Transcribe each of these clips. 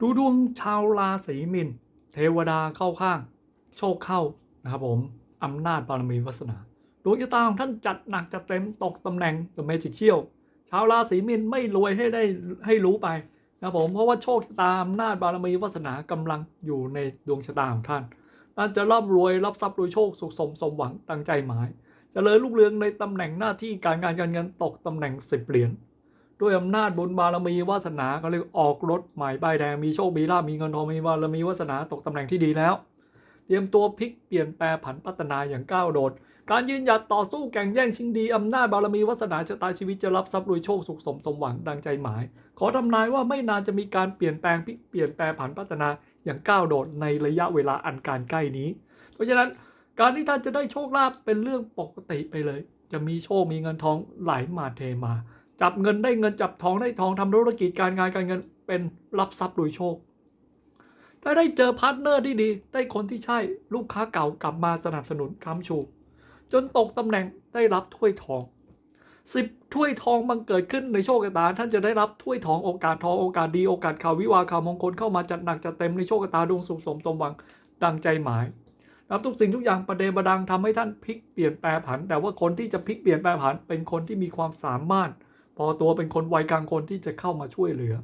ดูดวงชาวราศีมินเทวดาเข้าข้าง โชคเข้านะครับผมอำนาจบารมีวาสนาดวงชะตาของท่านจัดหนักจัดเต็มตกตำแหน่งตัวเมจิกเชี่ยว ชาวราศีมินไม่รวยให้ได้ให้รู้ไปนะครับผมเพราะว่าโชคชะตาอำนาจบารมีวาสนากำลังอยู่ในดวงชะตาของท่านท่านจะร่ำรวยรับทรัพย์รวยโชคสุขสมสมหวังดังใจหมายเจริญรุ่งเรืองในตำแหน่งหน้าที่การงานการเงินตกตำแหน่งสิบเหรียญ ด้วยอำนาจบุญบารมีวาสนาก็เลยออกรถใหม่ป้ายแดงมีโชคมีลาภมีเงินทองมีบารมีวาสนาตกตำแหน่งที่ดีแล้ว เตรียมตัวพลิกเปลี่ยนแปลผันพัฒนาอย่างก้าวโดด การยืนหยัดต่อสู้แข่งแย่งชิงดีอำนาจบารมีวาสนาชะตาชีวิตจะรับทรัพย์รวยโชคสุขสมสมหวังดังใจหมาย ขอทำนายว่าไม่นานจะมีการเปลี่ยนแปลงพลิกเปลี่ยนแปลผันพัฒนาอย่างก้าวโดดในระยะเวลาอันการใกล้นี้ เพราะฉะนั้นการที่ท่านจะได้โชคลาภเป็นเรื่องปกติไปเลย จะมีโชคมีเงินทองไหลมาเทมา จับเงินได้เงินจับทองได้ทองทำธุรกิจการงานการเงินเป็นรับทรัพย์รวยโชค ถ้าได้เจอพาร์ทเนอร์ที่ดี ได้คนที่ใช่ลูกค้าเก่ากลับมาสนับสนุนค้ำชู จนตกตำแหน่งได้รับถ้วยทองสิบถ้วยทองบังเกิดขึ้นในโชคชะตาท่านจะได้รับถ้วยทองโอกาสทองโอกาสดีโอกาสข่าววิวาข่าวมงคลเข้ามาจัดหนักจัดเต็มในโชคชะตาดวงสุขสมสมหวังดังใจหมายรับทุกสิ่งทุกอย่างประเดประดังทำให้ท่านพลิกเปลี่ยนแปลผัน แต่ว่าคนที่จะพลิกเปลี่ยนแปลผันเป็นคนที่มีความสามารถ พอตัวเป็นคนวัยกลางคนที่จะเข้ามาช่วยเหลือ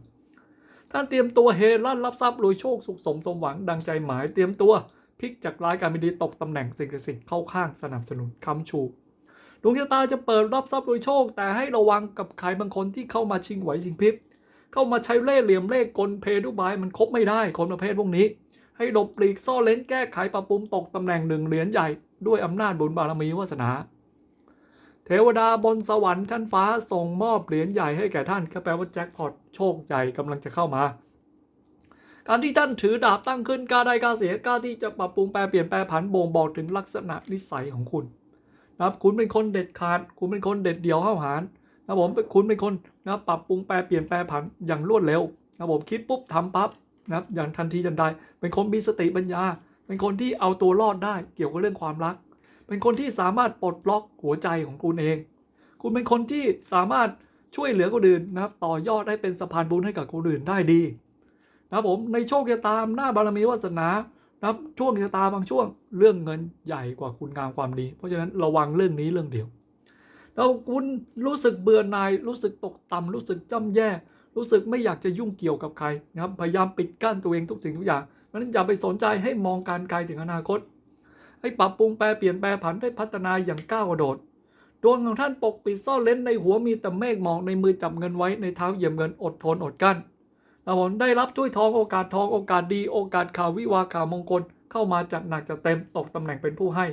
ท่านเตรียมตัวเฮลั่นรับทรัพย์รวยโชคสุขสมสมหวังดังใจหมายเตรียมตัวพลิกจากร้ายกลารเป็นดีตกตำแหน่งสิ่งศักดิ์สิทธิ์เข้าข้างสนับสนุนค้ำชูดวงชะตาจะเปิดรับทรัพย์รวยโชค แต่ให้ระวังกับใครบางคนที่เข้ามาชิงไหวชิงพริบเข้ามาใช้เล่ห์เหลี่ยมเล่กลเพดุบายมันคบไม่ได้คนประเภทพวกนี้ ให้หลบปลีกซ่อนเลนแก้ไขปรับปรุงตกตำแหน่งหนึ่งเหรียญใหญ่ด้วยอำนาจบุญบารมีวาสนา เทวดาบนสวรรค์ชั้นฟ้าส่งมอบเหรียญใหญ่ให้แก่ท่านก็แปลว่าแจ็คพอตโชคใหญ่กำลังจะเข้ามา การที่ท่านถือดาบตั้งขึ้นกล้าได้กล้าเสียกล้าที่จะปรับปรุงแปลเปลี่ยนแปลผันบ่งบอกถึงลักษณะนิสัยของคุณนะครับคุณเป็นคนเด็ดขาด คุณเป็นคนเด็ดเดี่ยวห้าวหาญนะผมคุณเป็นคนนะปรับปรุงแปลเปลี่ยนแปลผันอย่างรวดเร็วนะผมคิดปุ๊บทำปั๊บนะครับอย่างทันทีทันใดเป็นคนมีสติปัญญา เป็นคนที่เอาตัวรอดได้เกี่ยวกับเรื่องความรัก เป็นคนที่สามารถปลดล็อกหัวใจของคุณเอง คุณเป็นคนที่สามารถช่วยเหลือคนอื่นนะครับ ต่อยอดให้เป็นสะพานบุญให้กับคนอื่นได้ดีนะครับผมในโชคชะตาหน้าบารมีวาสนานะครับช่วงชะตาบางช่วงเรื่องเงินใหญ่กว่าคุณงามความดี เพราะฉะนั้นระวังเรื่องนี้เรื่องเดียว แล้วคุณรู้สึกเบื่อหน่ายรู้สึกตกต่ำรู้สึกจ้ำแย่ รู้สึกไม่อยากจะยุ่งเกี่ยวกับใครนะครับพยายามปิดกั้นตัวเองทุกสิ่งทุกอย่างเพราะฉะนั้นอย่าไปสนใจให้มองการไกลถึงอนาคต ให้ปรับปรุงแปลเปลี่ยนแปลผันได้พัฒนาอย่างก้าวกระโดดดวงของท่านปกปิดซ่อนเล้นในหัวมีแต่เมฆหมอกในมือจับเงินไว้ในเท้าเหยียบเงินอดทนอดกั้นนะผมได้รับถ้วยทองโอกาสทองโอกาสดีโอกาสข่าววิวาข่าวมงคลเข้ามาจัดหนักจัดเต็มตกตำแหน่งเป็นผู้ให้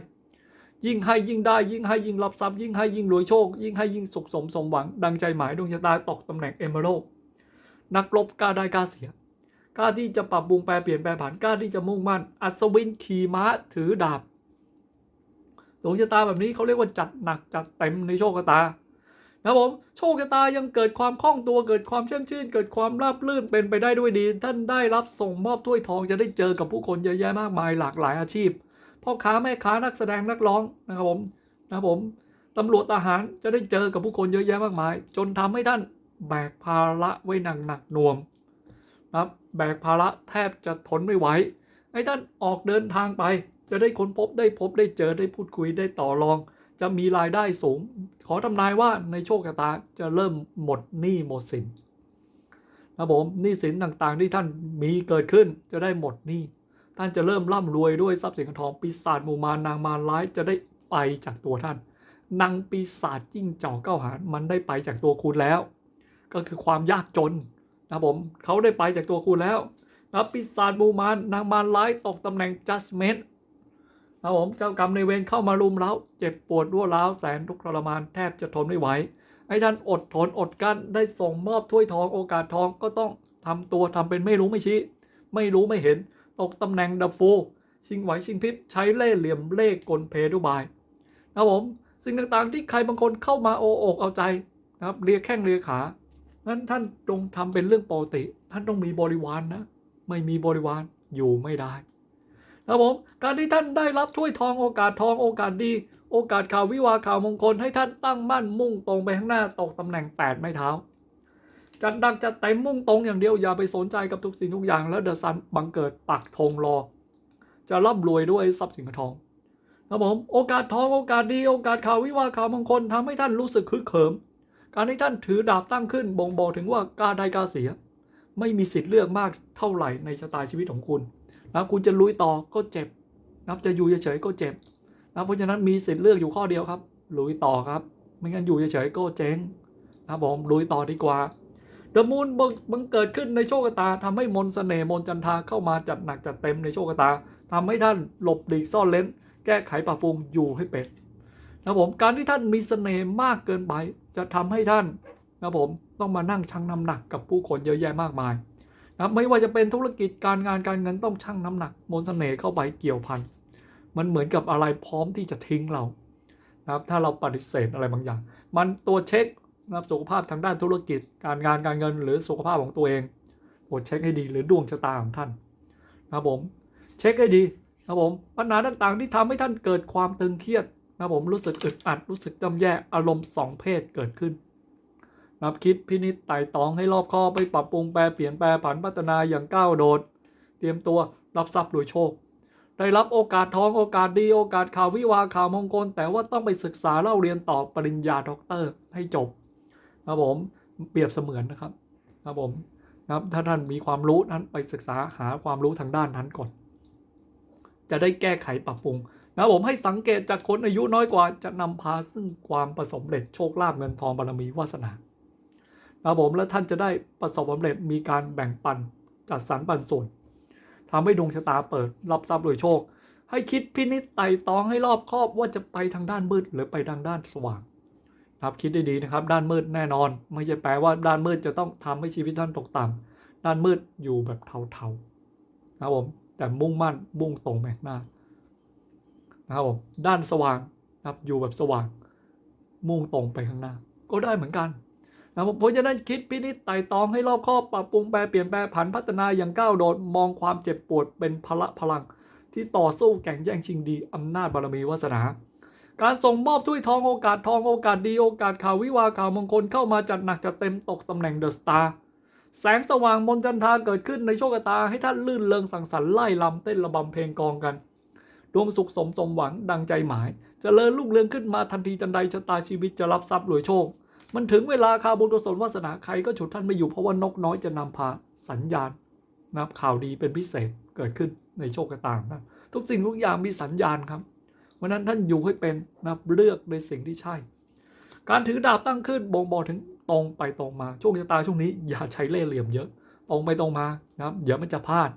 ยิ่งให้ยิ่งได้ยิ่งให้ยิ่งรับทรัพย์ยิ่งให้ยิ่งรวยโชค ยิ่งให้ยิ่งสุขสมสมหวัง ดังใจหมายดวงชะตาตกตำแหน่งเอเมอรัลนักรบกล้าได้กล้าเสียกล้าที่จะปรับปรุงแปลเปลี่ยนแปลผันกล้าที่จะมุ่งมั่น อัศวินขี่ม้าถือดาบ วงชะตาแบบนี้เขาเรียกว่าจัดหนักจัดเต็มในโชคชะตานะครับผมโชคชะตายังเกิดความคล่องตัวเกิดความเชื่อมชื่น เกิดความราบรื่นเป็นไปได้ด้วยดี ท่านได้รับส่งมอบถ้วยทองจะได้เจอกับผู้คนเยอะแยะมากมายหลากหลายอาชีพพ่อค้าแม่ค้านักแสดงนักร้องนะครับผมนะครับผมตำรวจทหารจะได้เจอกับผู้คนเยอะแยะมากมาย จนทำให้ท่านแบกภาระไว้หนักหนักหน่วงนะครับแบกภาระแทบจะทนไม่ไหวให้ท่านออกเดินทางไป จะได้ค้นพบได้พบได้เจอได้พูดคุยได้ต่อรอง จะมีรายได้สูง ขอทำนายว่าในโชคชะตาจะเริ่มหมดหนี้หมดสินนะผมหนี้สินต่างๆที่ท่านมีเกิดขึ้นจะได้หมดหนี้ท่านจะเริ่มร่ำรวยด้วยทรัพย์สินเงินทองปีศาจหมู่มารนางมารร้ายจะได้ไปจากตัวท่านนางปีศาจจิ้งจอกเก้าหารมันได้ไปจากตัวคุณแล้ว ก็คือความยากจนนะผมเขาได้ไปจากตัวคุณแล้วนะปีศาจหมู่มารนางมารร้ายตกตำแหน่ง judgment นะครับผมเจ้ากรรมในเวรเข้ามารุมเร้าเจ็บปวดรั่วร้าวแสนทุกข์ทรมานแทบจะทนไม่ไหวให้ท่านอดทนอดกั้นได้ส่งมอบถ้วยทองโอกาสทองก็ต้องทำตัวทำเป็นไม่รู้ไม่ชี้ ไม่รู้ไม่เห็น ตกตำแหน่งดับฟูชิงไหวชิงพริบใช้เล่ห์เหลี่ยมเล่กลเพดุบายนะครับผมสิ่งต่างๆที่ใครบางคนเข้ามาโออกเอาใจนะครับเรียแข้งเรียขานั้นท่านจงทำเป็นเรื่องปกติ ท่านต้องมีบริวารนนะไม่มีบริวารอยู่ไม่ได้ ครับผมการที่ท่านได้รับถ้วยทองโอกาสทองโอกาสดี โอกาสข่าววิวาข่าวมงคลให้ท่านตั้งมั่นมุ่งตรงไปข้างหน้าตกตำแหน่ง 8 ไม้เท้าจัดดักจัดเต็มมุ่งตรงอย่างเดียวอย่าไปสนใจกับทุกสิ่งทุกอย่างแล้วเดอะซันบังเกิดปักธงรอ จะร่ำรวยด้วยทรัพย์สินทองครับผมโอกาสทองโอกาสดีโอกาสข่าววิวาข่าวมงคลทำให้ท่านรู้สึกคึกเขิม การที่ท่านถือดาบตั้งขึ้นบ่งบอกถึงว่ากล้าได้กล้าเสีย ไม่มีสิทธิ์เลือกมากเท่าไหร่ในชะตาชีวิตของคุณ นะคุณจะลุยต่อก็เจ็บนะจะอยู่เฉยๆก็เจ็บนะเพราะฉะนั้นมีสิทธิ์เลือกอยู่ข้อเดียวครับ ลุยต่อครับ ไม่งั้นอยู่เฉยๆก็เจ๊งนะครับผมลุยต่อดีกว่าเดอะมูนบังเกิดขึ้นในโชคชะตาทำให้มนต์เสน่ห์มนจันทาเข้ามาจัดหนักจัดเต็มในโชคชะตาทำให้ท่านหลบหลีกซ่อนเลนแก้ไขปรับปรุงอยู่ให้เป็นนะครับผมการที่ท่านมีเสน่ห์มากเกินไป จะทำให้ท่านนะครับผมต้องมานั่งชั่งน้ำหนักกับผู้คนเยอะแยะมากมาย นะไม่ว่าจะเป็นธุรกิจการงานการเงินต้องชั่งน้ำหนักมนต์เสน่ห์เข้าไปเกี่ยวพันมันเหมือนกับอะไรพร้อมที่จะทิ้งเรานะครับถ้าเราปฏิเสธอะไรบางอย่าง มันตัวเช็คนะครับสุขภาพทางด้านธุรกิจ การงานการเงิน หรือสุขภาพของตัวเองตรวจเช็คให้ดีหรือดวงชะตาของท่านนะครับผมเช็คให้ดีนะครับผมปัญหาต่างๆ ที่ทำให้ท่านเกิดความตึงเครียดนะครับผมรู้สึกอึดอัดรู้สึกจำแย่อารมณ์สองเพศเกิดขึ้น นับคิดพินิจไต่ตองให้รอบคอบไปปรับปรุงแปรเปลี่ยนแปลผันพัฒนาอย่างก้าวโดด เตรียมตัวรับทรัพย์โดยโชค ได้รับโอกาสทองโอกาสดีโอกาสข่าววิวาข่าวมงคล แต่ว่าต้องไปศึกษาเล่าเรียนต่อปริญญาด็อกเตอร์ให้จบครับผมเปรียบเสมือนนะครับครับผมนะครับถ้าท่านมีความรู้นั้นไปศึกษาหาความรู้ทางด้านนั้นก่อนจะได้แก้ไขปรับปรุงนะครับผมให้สังเกตจากคนอายุน้อยกว่าจะนำพาซึ่งความประสบความเร็จโชคลาภเงินทองบารมีวาสนา ครับผมและท่านจะได้ประสบความสำเร็จมีการแบ่งปันจัดสรรปันส่วนทำให้ดวงชะตาเปิดรับทรัพย์โดยโชค ให้คิดพินิจไต่ตองให้รอบคอบว่าจะไปทางด้านมืดหรือไปทางด้านสว่างนะครับคิดได้ดีนะครับ ด้านมืดแน่นอน ไม่ใช่แปลว่าด้านมืดจะต้องทำให้ชีวิตท่านตกต่ำด้านมืดอยู่แบบเทาๆนะครับผมแต่มุ่งมั่นมุ่งตรงไปหน้านะครับผมด้านสว่างนะครับอยู่แบบสว่าง มุ่งตรงไปข้างหน้า ก็ได้เหมือนกัน นะครับเพราะฉะนั้นคิดพินิจไต่ตองให้รอบคอบปรับปรุงแปลเปลี่ยนแปลผันพัฒนาอย่างก้าวโดดมองความเจ็บปวดเป็นพละพลัง ที่ต่อสู้แข่งแย่งชิงดีอำนาจบารมีวาสนา การส่งมอบถ้วยทองโอกาสทองโอกาสดีโอกาสข่าววิวาข่าวมงคลเข้ามาจัดหนักจัดเต็มตกตำแหน่งเดอะสตาร์แสงสว่างมนจันทาเกิดขึ้นในโชคตาให้ท่านลื่นเริงสังสรรค์ไล่ลำเต้นระบำเพลงกองกันดวงสุขสมสมหวังดังใจหมายจเจริญรุ่งเรืองขึ้นมาทันทีทันใดชะตาชีวิตจะรับทรัพย์รวยโชค มันถึงเวลาคาบุญกุศลวาสนาใครก็ฉุดท่านไม่อยู่เพราะว่านกน้อยจะนำพาสัญญาณนะครับข่าวดีเป็นพิเศษเกิดขึ้นในโชคชะตานะทุกสิ่งทุกอย่างมีสัญญาณครับวันนั้นท่านอยู่ให้เป็นนะเลือกในสิ่งที่ใช่ การถือดาบตั้งขึ้นบ่งบอกถึงตรงไปตรงมาโชคชะตาช่วงนี้ อย่าใช้เล่ห์เหลี่ยมเยอะตรงไปตรงมานะครับเดี๋ยวมันจะพลาด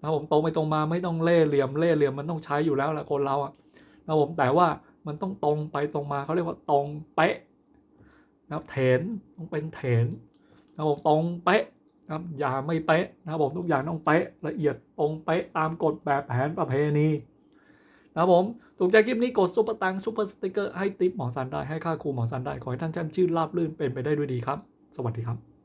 นะผมตรงไปตรงมาไม่ต้องเล่ห์เหลี่ยมเล่ห์เหลี่ยมมันต้องใช้อยู่แล้วแหละคนเราอะนะผมแต่ว่ามันต้องตรงไปตรงมาเขาเรียกว่าตรงเป๊ะ นะครับเถนต้องเป็นเถนนะครับผมตรงเป๊ะนะครับอย่าไม่เป๊ะนะครับผมทุกอย่างต้องเป๊ะละเอียดตรงเป๊ะตามกฎแบบแผนประเพณีนะครับผมถูกใจคลิปนี้กดซุปเปอร์ตังซุปเปอร์สติกเกอร์ให้ติปหมอสันได้ให้ค่าครูหมอสันได้ขอให้ท่านแช่มชื่นราบรื่นเป็นไปได้ด้วยดีครับ สวัสดีครับ